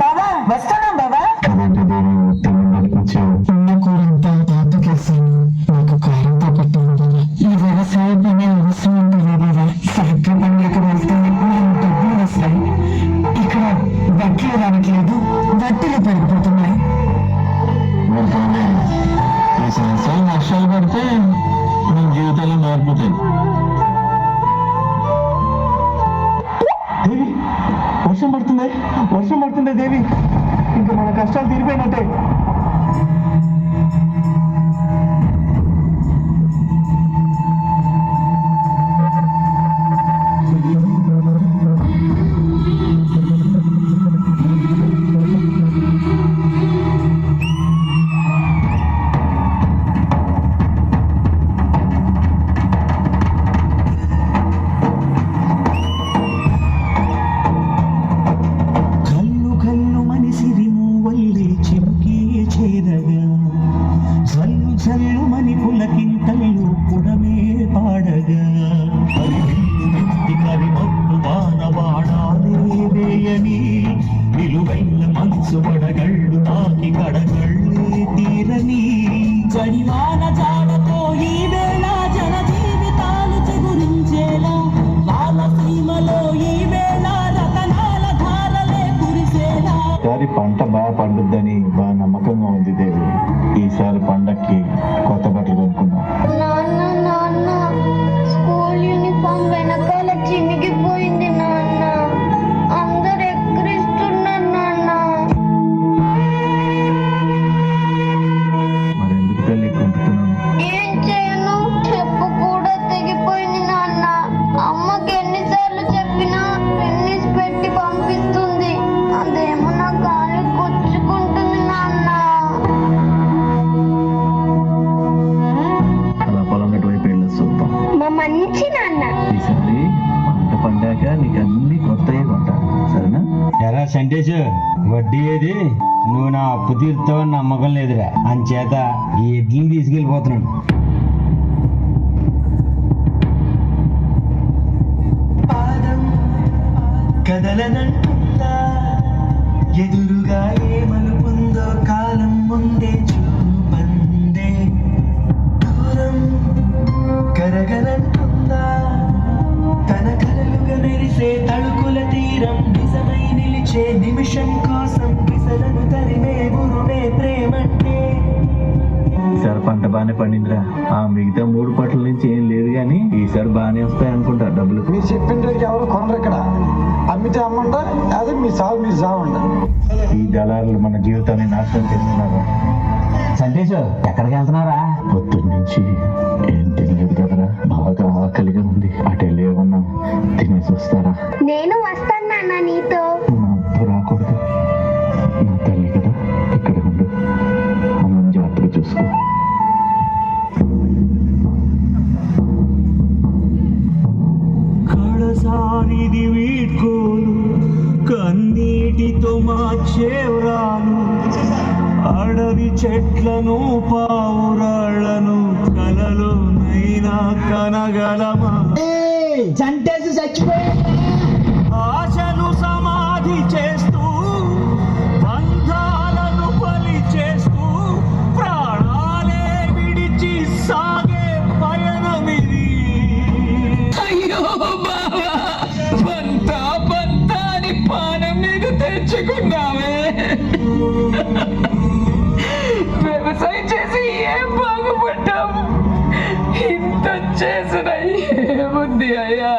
బాబా వస్తానా జీవితాలు చిగురించేలా వాళ్ళ సీమలో ఈ వేళ రతనాల ధారలే కురిసేలా. ఈసారి పంట బాగా పండుద్దని బాగా నమ్మకంగా ఉంది దేవి ఈసారి పండక్కి కొత్త బట్టలు ఎరా వడ్డీ ఏది? నువ్వు నా అప్పు తీరుతావని నమ్మకం లేదురా. అంచేత ఈ ఎడ్లని తీసుకెళ్ళిపోతున్నాను. కదలనంటుందా ఎదురుగా ఏమనుకుందో కాలం ముందే చూపందే. దూరం కరగనంటుందా తన కలలుగా మెరిసే తళుకుల తీరం నిలిచే నిమిషం కోసం విసలను తరిమే గురుమే ప్రేమంటే. ఈసారి పంట బాగానే పండిందిరా. ఆ మిగతా మూడు పట్ల నుంచి ఏం లేదు కానీ ఈసారి బాగానే వస్తాయి అనుకుంటా డబ్బులు. మీరు చెప్పిన రేటుకి ఎవరు కొనరు ఇక్కడ. అమ్మితే అమ్మంట అదే మీ సాగు మీరు సాగుండ ఈ దళారులు మన జీవితాన్ని నాశనం చేస్తున్నారు. సంటేష్ ఎక్కడికి వెళ్తున్నారా పొద్దున్న నుంచి ఏం తినలేదు కదరా. బాగా ఆకలిగా ఉంది. అటు వెళ్ళి ఏమన్నా తినేసి వస్తారా? నేను వస్తాను నాన్న నీతో. కళసారిది వీడ్కోలు కన్నీటితో మార్చేవ్రాలు అడవి చెట్లను పావురాళ్ళను కలలో నైనా కనగలమా చంటేసి చచ్చిపోయి ఆశలు వ్యవసాయం చేసి ఏం బాగుపడ్డాము ఇంత చేసిన ఏముంది అయ్యా?